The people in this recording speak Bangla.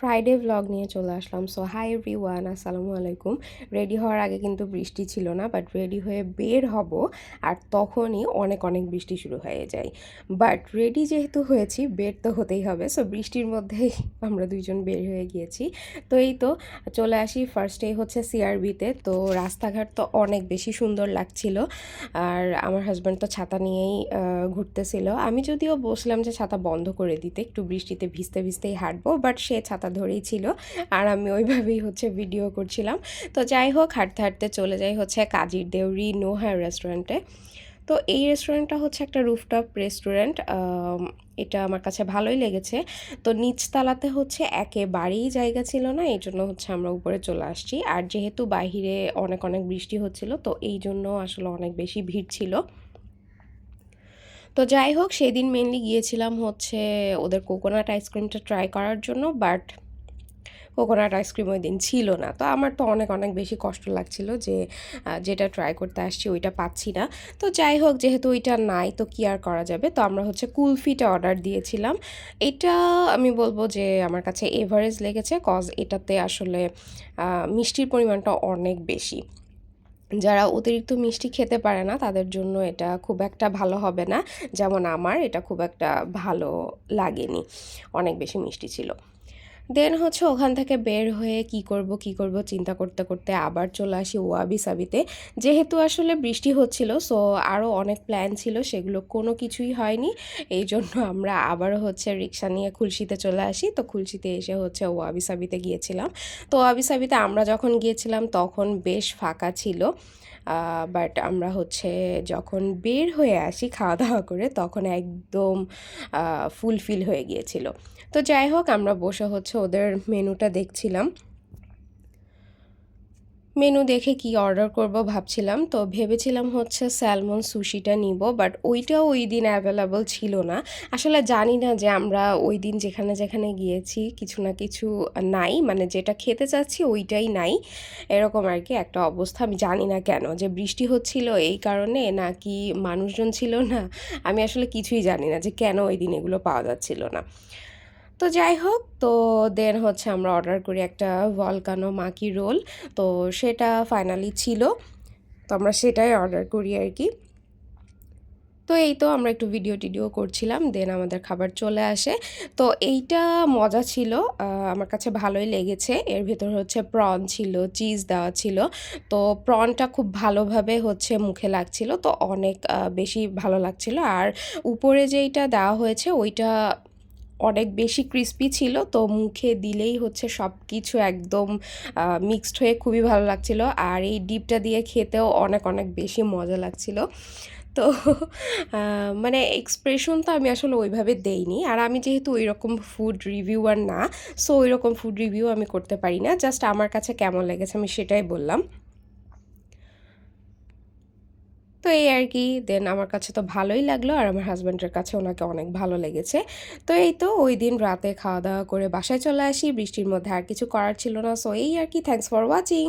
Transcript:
ফ্রাইডে ভ্লগ নিয়ে চলে আসলাম। সো হাই এভরি ওয়ান আসসালামু আলাইকুম। রেডি হওয়ার আগে কিন্তু বৃষ্টি ছিল না বাট রেডি হয়ে বের হব। আর তখনই অনেক অনেক বৃষ্টি শুরু হয়ে যায়। বাট রেডি যেহেতু হয়েছি, বের তো হতেই হবে। সো বৃষ্টির মধ্যেই আমরা দুইজন বের হয়ে গিয়েছি। তো এই তো, চলে আসি। ফার্স্টে হচ্ছে সিআরবিতে তো। রাস্তাঘাট তো অনেক বেশি সুন্দর লাগছিল। আর আমার হাজব্যান্ড তো ছাতা নিয়েই ঘুরতেছিল। আমি যদিও বসলাম যে ছাতা বন্ধ করে দিতে, একটু বৃষ্টিতে ভিজতে ভিজতেই হাঁটবো বাট সে ছাতা ধরেই ছিল। আর আমি ওইভাবেই হচ্ছে ভিডিও করছিলাম। তো যাই হোক, হাঁটতে হাঁটতে চলে যাই হচ্ছে কাজির দেউরি নোহা রেস্টুরেন্টে তো এই রেস্টুরেন্টটা হচ্ছে একটা রুফটপ রেস্টুরেন্ট এটা আমার কাছে ভালোই লেগেছে। তো নিচতলাতে হচ্ছে একেবারেই জায়গা ছিল না, এই জন্য হচ্ছে আমরা উপরে চলে আসছি। আর যেহেতু বাইরে অনেক অনেক বৃষ্টি হচ্ছিল, তো এই জন্য আসলে অনেক বেশি ভিড় ছিল। তো যাই হোক, সেদিন মেনলি গিয়েছিলাম হচ্ছে ওদের কোকোনাট আইসক্রিমটা ট্রাই করার জন্য বাট কোকোনাট আইসক্রিম ওই দিন ছিল না। তো আমার তো অনেক অনেক বেশি কষ্ট লাগছিল যে যেটা ট্রাই করতে আসছি ওইটা পাচ্ছি না। তো যাই হোক, যেহেতু ওইটা নাই, তো কি আর করা যাবে? তো আমরা হচ্ছে কুলফিটা অর্ডার দিয়েছিলাম। এটা আমি বলব যে, আমার কাছে এভারেজ লেগেছে কজ এটাতে আসলে মিষ্টির পরিমাণটা অনেক বেশি। যারা অতিরিক্ত মিষ্টি খেতে পারে না, তাদের জন্য এটা খুব একটা ভালো হবে না। যেমন আমার, এটা খুব একটা ভালো লাগেনি। অনেক বেশি মিষ্টি ছিল। দেন হচ্ছে ওখান থেকে বের হয়ে কি করব কি করব চিন্তা করতে করতে আবার চলে আসি ওয়াবি সাবিতে যেহেতু আসলে বৃষ্টি হচ্ছিল সো আরও অনেক প্ল্যান ছিল, সেগুলো কোনো কিছুই হয়নি। এই জন্য আমরা আবারও হচ্ছে রিক্সা নিয়ে খুলশিতে চলে আসি। তো খুলশিতে এসে হচ্ছে ওয়াবি সাবিতে গিয়েছিলাম। তো ওয়াবি সাবিতে আমরা যখন গিয়েছিলাম, তখন বেশ ফাঁকা ছিল। বাট আমরা হচ্ছে যখন বের হয়ে আসি খাওয়া দাওয়া করে, তখন একদম ফুলফিল হয়ে গিয়েছিল। তো যাই হোক, আমরা বসে হচ্ছে ওদের মেনুটা দেখছিলাম। মেনু দেখে কি অর্ডার করব ভাবছিলাম, তো ভেবেছিলাম হচ্ছে স্যালমন সুশিটা নিব, বাট ওইটাও ওই দিন অ্যাভেলেবল ছিল না। আসলে জানি না যে আমরা ওই দিন যেখানে যেখানে গিয়েছি কিছু না কিছু নাই মানে যেটা খেতে চাচ্ছি ওইটাই নাই, এরকম আর কি একটা অবস্থা। আমি জানি না কেন যে বৃষ্টি হচ্ছিল এই কারণে নাকি মানুষজন ছিল না, আমি আসলে কিছুই জানি না যে কেন ওই দিন এগুলো পাওয়া যাচ্ছিল না। তো যাই হোক, তো দেন হচ্ছে আমরা অর্ডার করি একটা ভলকানো মাকি রোল তো সেটা ফাইনালি ছিল। তো আমরা সেটাই অর্ডার করি আর কি তো এই তো আমরা একটু ভিডিও টিডিও করছিলাম, দেন আমাদের খাবার চলে আসে। তো এইটা মজা ছিল আমার কাছে ভালোই লেগেছে। এর ভেতর হচ্ছে প্রন ছিল চিজ দেওয়া ছিল। তো প্রনটা খুব ভালোভাবে হচ্ছে মুখে লাগছিল। তো অনেক বেশি ভালো লাগছিল। আর উপরে যেইটা দেওয়া হয়েছে, ওইটা অনেক বেশি ক্রিস্পি ছিল, তো মুখে দিলেই হচ্ছে সব কিছু একদম মিক্সড হয়ে খুবই ভালো লাগছিল। আর এই ডিপটা দিয়ে খেতেও অনেক অনেক বেশি মজা লাগছিল। তো মানে এক্সপ্রেশন তো আমি আসলে ওইভাবে দেইনি। আর আমি যেহেতু ওই রকম ফুড রিভিউয়ার না সো ওই রকম ফুড রিভিউ আমি করতে পারি না। জাস্ট আমার কাছে কেমন লেগেছে আমি সেটাই বললাম তো এই আর কি। দেন আমার কাছে তো ভালোই লাগল আর আমার হাজব্যান্ডের কাছে ওনাকে অনেক ভালো লেগেছে। তো এই তো ওই দিন রাতে খাওয়া দাওয়া করে বাসায় চলে আসি। বৃষ্টির মধ্যে আর কিছু করার ছিল না। সো এই আর কি। Thanks for watching